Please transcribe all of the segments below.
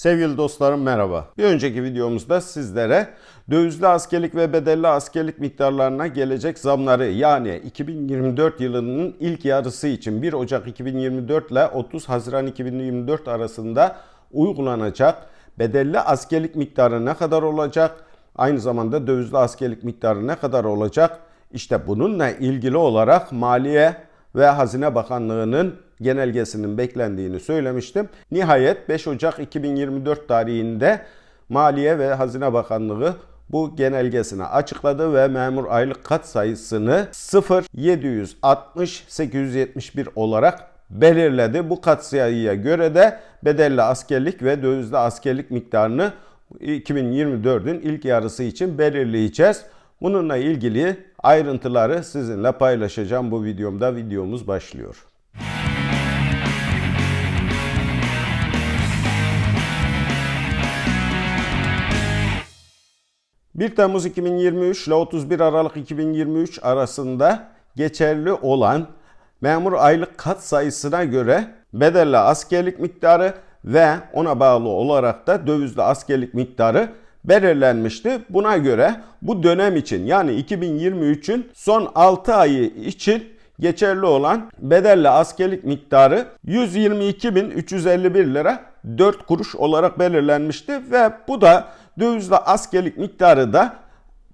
Sevgili dostlarım merhaba. Bir önceki videomuzda sizlere dövizli askerlik ve bedelli askerlik miktarlarına gelecek zamları yani 2024 yılının ilk yarısı için 1 Ocak 2024 ile 30 Haziran 2024 arasında uygulanacak bedelli askerlik miktarı ne kadar olacak? Aynı zamanda dövizli askerlik miktarı ne kadar olacak? İşte bununla ilgili olarak Maliye ve Hazine Bakanlığı'nın genelgesinin beklendiğini söylemiştim. Nihayet 5 Ocak 2024 tarihinde Maliye ve Hazine Bakanlığı bu genelgesini açıkladı ve memur aylık kat sayısını 0.760.871 olarak belirledi. Bu katsayıya göre de bedelli askerlik ve dövizli askerlik miktarını 2024'ün ilk yarısı için belirleyeceğiz. Bununla ilgili ayrıntıları sizinle paylaşacağım bu videomda. Videomuz başlıyor. ...1 Temmuz 2023 ile 31 Aralık 2023 arasında geçerli olan memur aylık kat sayısına göre bedelli askerlik miktarı ve ona bağlı olarak da dövizli askerlik miktarı belirlenmişti. Buna göre bu dönem için yani 2023'ün son 6 ayı için geçerli olan bedelli askerlik miktarı 122.351 lira 4 kuruş olarak belirlenmişti ve bu da dövizli askerlik miktarı da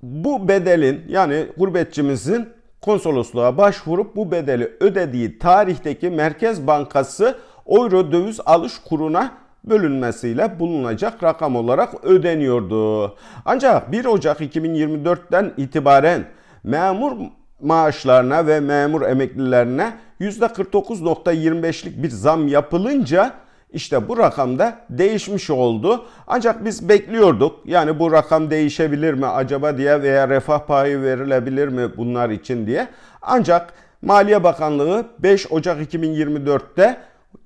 bu bedelin yani gurbetçimizin konsolosluğa başvurup bu bedeli ödediği tarihteki Merkez Bankası Euro döviz alış kuruna bölünmesiyle bulunacak rakam olarak ödeniyordu. Ancak 1 Ocak 2024'ten itibaren memur maaşlarına ve memur emeklilerine %49.25'lik bir zam yapılınca işte bu rakamda değişmiş oldu. Ancak biz bekliyorduk. Yani bu rakam değişebilir mi acaba diye veya refah payı verilebilir mi bunlar için diye. Ancak Maliye Bakanlığı 5 Ocak 2024'te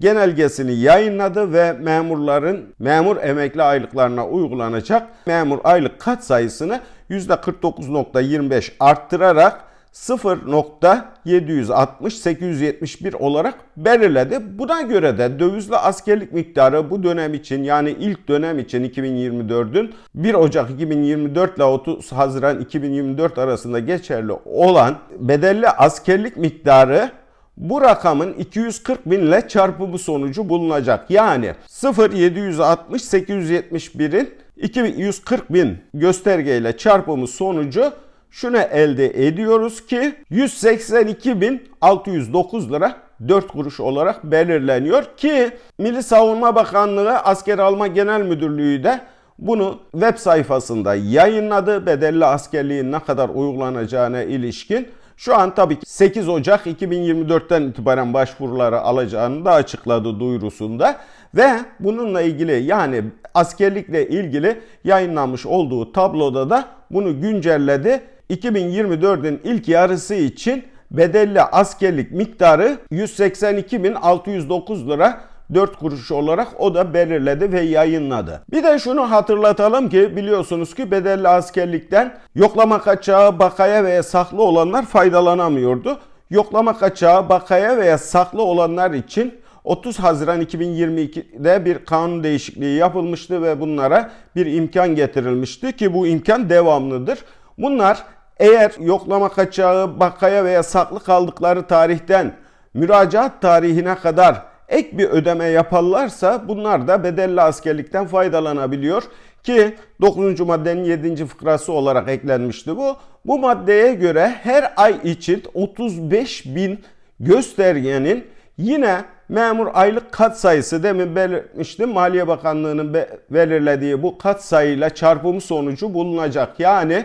genelgesini yayınladı ve memurların memur emekli aylıklarına uygulanacak memur aylık kat sayısını %49.25 arttırarak 0.760-871 olarak belirledi. Buna göre de dövizli askerlik miktarı bu dönem için yani ilk dönem için 2024'ün 1 Ocak 2024 ile 30 Haziran 2024 arasında geçerli olan bedelli askerlik miktarı bu rakamın 240 bin ile çarpımı sonucu bulunacak. Yani 0.760 871'in 240 bin göstergeyle çarpımı sonucu şunu elde ediyoruz ki 182.609 lira 4 kuruş olarak belirleniyor ki Milli Savunma Bakanlığı Asker Alma Genel Müdürlüğü de bunu web sayfasında yayınladı. Bedelli askerliğin ne kadar uygulanacağına ilişkin. Şu an tabii ki 8 Ocak 2024'ten itibaren başvuruları alacağını da açıkladı duyurusunda. Ve bununla ilgili yani askerlikle ilgili yayınlanmış olduğu tabloda da bunu güncelledi. 2024'ün ilk yarısı için bedelli askerlik miktarı 182.609 lira 4 kuruş olarak o da belirledi ve yayınladı. Bir de şunu hatırlatalım ki biliyorsunuz ki bedelli askerlikten yoklama kaçağı, bakaya veya saklı olanlar faydalanamıyordu. Yoklama kaçağı, bakaya veya saklı olanlar için 30 Haziran 2022'de bir kanun değişikliği yapılmıştı ve bunlara bir imkan getirilmişti ki bu imkan devamlıdır. Bunlar eğer yoklama kaçağı, bakaya veya saklı kaldıkları tarihten müracaat tarihine kadar ek bir ödeme yaparlarsa bunlar da bedelli askerlikten faydalanabiliyor ki 9. maddenin 7. fıkrası olarak eklenmişti bu. Bu maddeye göre her ay için 35 bin göstergenin yine memur aylık kat sayısı demin belirtmiştim. Maliye Bakanlığı'nın belirlediği bu kat sayıyla çarpımı sonucu bulunacak. Yani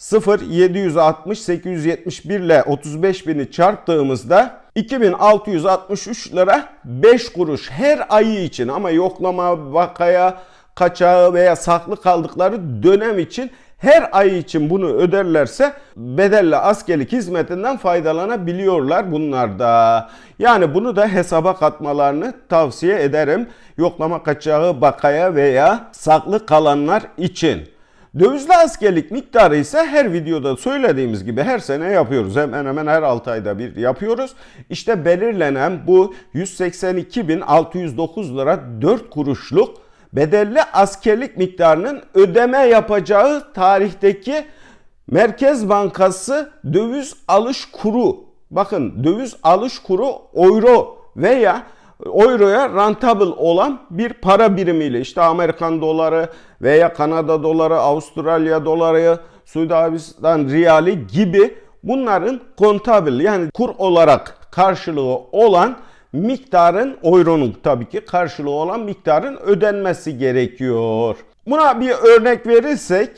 0 760 871 ile 35 bini çarptığımızda 2663 lira 5 kuruş her ayı için ama yoklama, vakaya, kaçağı veya saklı kaldıkları dönem için her ay için bunu öderlerse bedelli askerlik hizmetinden faydalanabiliyorlar bunlar da. Yani bunu da hesaba katmalarını tavsiye ederim. Yoklama kaçağı, bakaya veya saklı kalanlar için. Dövizli askerlik miktarı ise her videoda söylediğimiz gibi her sene yapıyoruz. Hemen hemen her 6 ayda bir yapıyoruz. İşte belirlenen bu 182.609 lira 4 kuruşluk bedelli askerlik miktarının ödeme yapacağı tarihteki Merkez Bankası döviz alış kuru bakın döviz alış kuru euro veya euroya rentable olan bir para birimiyle işte Amerikan doları veya Kanada doları, Avustralya doları, Suudi Arabistan riyali gibi bunların kontabil yani kur olarak karşılığı olan miktarın euronun tabii ki karşılığı olan miktarın ödenmesi gerekiyor. Buna bir örnek verirsek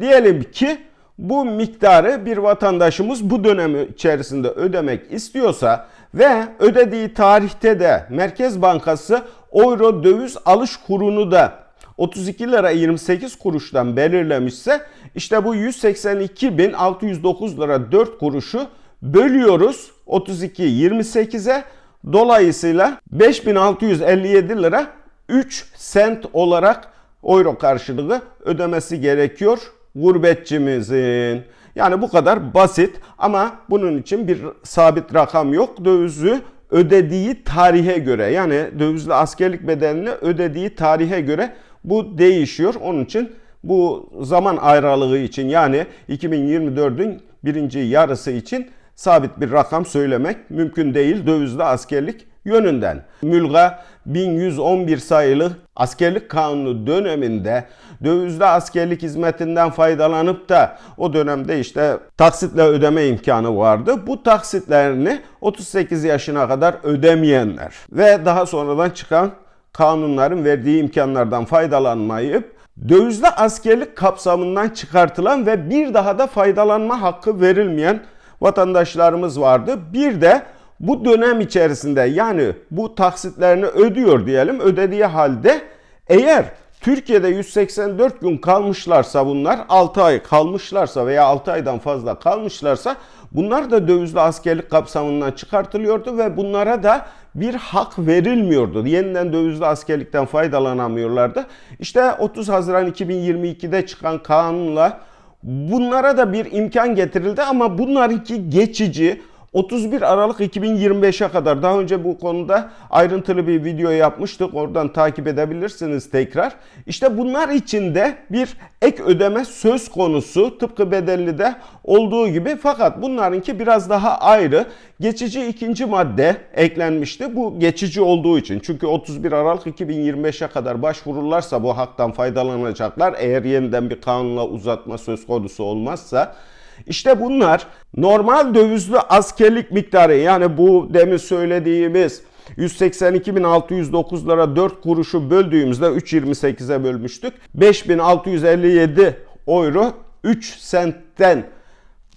diyelim ki bu miktarı bir vatandaşımız bu dönemi içerisinde ödemek istiyorsa ve ödediği tarihte de Merkez Bankası euro döviz alış kurunu da 32 lira 28 kuruştan belirlemişse işte bu 182.609 lira 4 kuruşu bölüyoruz 32 28'e dolayısıyla 5657 lira 3 sent olarak euro karşılığı ödemesi gerekiyor gurbetçimizin. Yani bu kadar basit ama bunun için bir sabit rakam yok. Dövizü ödediği tarihe göre yani dövizli askerlik bedelini ödediği tarihe göre bu değişiyor. Onun için bu zaman aralığı için yani 2024'ün birinci yarısı için sabit bir rakam söylemek mümkün değil dövizli askerlik yönünden. Mülga 1111 sayılı askerlik kanunu döneminde dövizli askerlik hizmetinden faydalanıp da o dönemde işte taksitle ödeme imkanı vardı. Bu taksitlerini 38 yaşına kadar ödemeyenler ve daha sonradan çıkan kanunların verdiği imkanlardan faydalanmayıp dövizli askerlik kapsamından çıkartılan ve bir daha da faydalanma hakkı verilmeyen vatandaşlarımız vardı. Bir de bu dönem içerisinde yani bu taksitlerini ödüyor diyelim ödediği halde eğer Türkiye'de 184 gün kalmışlarsa bunlar 6 ay kalmışlarsa veya 6 aydan fazla kalmışlarsa bunlar da dövizli askerlik kapsamından çıkartılıyordu ve bunlara da bir hak verilmiyordu. Yeniden dövizli askerlikten faydalanamıyorlardı. İşte 30 Haziran 2022'de çıkan kanunla bunlara da bir imkan getirildi ama bunlarınki geçici 31 Aralık 2025'e kadar daha önce bu konuda ayrıntılı bir video yapmıştık. Oradan takip edebilirsiniz tekrar. İşte bunlar için de bir ek ödeme söz konusu tıpkı bedelli de olduğu gibi fakat bunlarınki biraz daha ayrı. Geçici ikinci madde eklenmişti. Bu geçici olduğu için. Çünkü 31 Aralık 2025'e kadar başvururlarsa bu haktan faydalanacaklar. Eğer yeniden bir kanunla uzatma söz konusu olmazsa işte bunlar normal dövizli askerlik miktarı yani bu demin söylediğimiz 182.609 lira 4 kuruşu böldüğümüzde 3.28'e bölmüştük. 5.657 euro 3 sentten.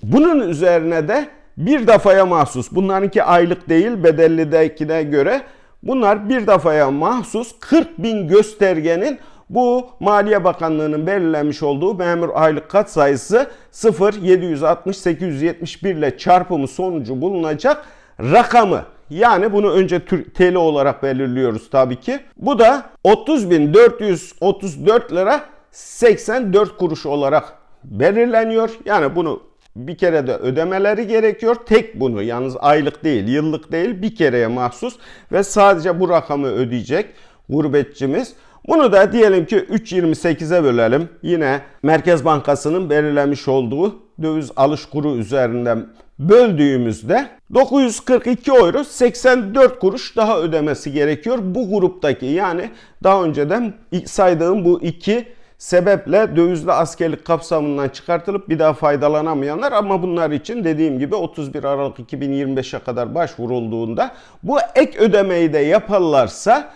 Bunun üzerine de bir defaya mahsus. Bunlarınki aylık değil bedellidekine göre. Bunlar bir defaya mahsus 40 bin göstergenin bu Maliye Bakanlığı'nın belirlemiş olduğu memur aylık kat sayısı 0 760 871 ile çarpımı sonucu bulunacak rakamı. Yani bunu önce TL olarak belirliyoruz tabii ki. Bu da 30.434 lira 84 kuruş olarak belirleniyor. Yani bunu bir kere de ödemeleri gerekiyor. Tek bunu yalnız aylık değil, yıllık değil bir kereye mahsus ve sadece bu rakamı ödeyecek gurbetçimiz. Bunu da diyelim ki 3.28'e bölelim. Yine Merkez Bankası'nın belirlemiş olduğu döviz alış kuru üzerinden böldüğümüzde 942 euro 84 kuruş daha ödemesi gerekiyor. Bu gruptaki yani daha önceden saydığım bu iki sebeple dövizli askerlik kapsamından çıkartılıp bir daha faydalanamayanlar ama bunlar için dediğim gibi 31 Aralık 2025'e kadar başvurulduğunda bu ek ödemeyi de yaparlarsa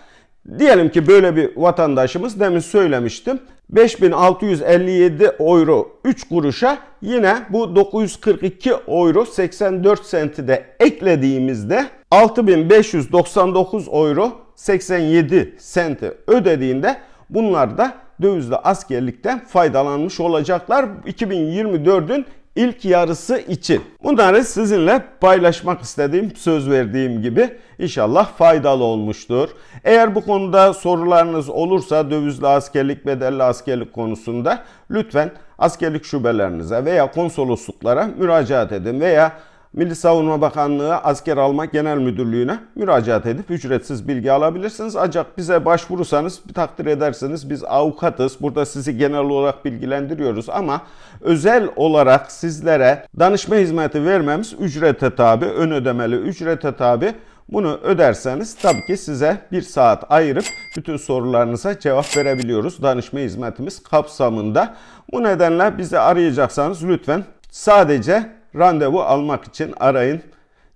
Diyelim ki böyle bir vatandaşımız demin söylemiştim. 5657 euro 3 kuruşa yine bu 942 euro 84 senti de eklediğimizde 6599 euro 87 senti ödediğinde bunlar da dövizli askerlikten faydalanmış olacaklar. 2024'ün ilk yarısı için. Bunları sizinle paylaşmak istediğim, söz verdiğim gibi inşallah faydalı olmuştur. Eğer bu konuda sorularınız olursa dövizli askerlik, bedelli askerlik konusunda lütfen askerlik şubelerinize veya konsolosluklara müracaat edin veya Milli Savunma Bakanlığı Asker Alma Genel Müdürlüğü'ne müracaat edip ücretsiz bilgi alabilirsiniz. Ancak bize başvurursanız takdir ederseniz biz avukatız. Burada sizi genel olarak bilgilendiriyoruz ama özel olarak sizlere danışma hizmeti vermemiz ücrete tabi, ön ödemeli ücrete tabi. Bunu öderseniz tabii ki size bir saat ayırıp bütün sorularınıza cevap verebiliyoruz. Danışma hizmetimiz kapsamında. Bu nedenle bizi arayacaksanız lütfen sadece randevu almak için arayın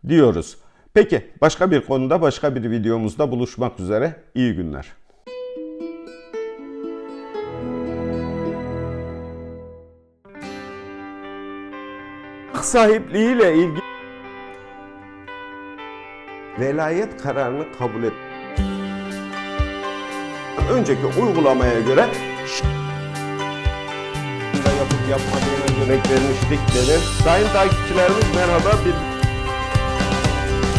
diyoruz. Peki başka bir konuda başka bir videomuzda buluşmak üzere. İyi günler. Sahipliğiyle ilgili velayet kararını kabul et. Önceki uygulamaya göre yapmadığına göre verilmişlik denir. Sayın takipçilerimiz merhaba bir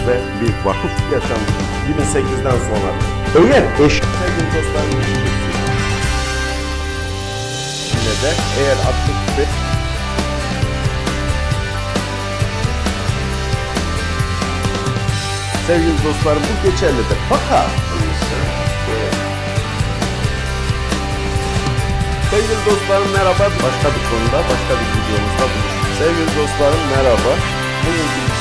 ve bir vakıf yaşandı 2008'den sonra. Eğer eş sevgili dostlarım yine de eğer atlık ve sevgili dostlarım bu geçerlidir. Fakat Sevgili dostlarım merhaba. Başka bir konuda, başka bir videomuzda buluşuruz. Sevgili dostlarım merhaba. Bugünkü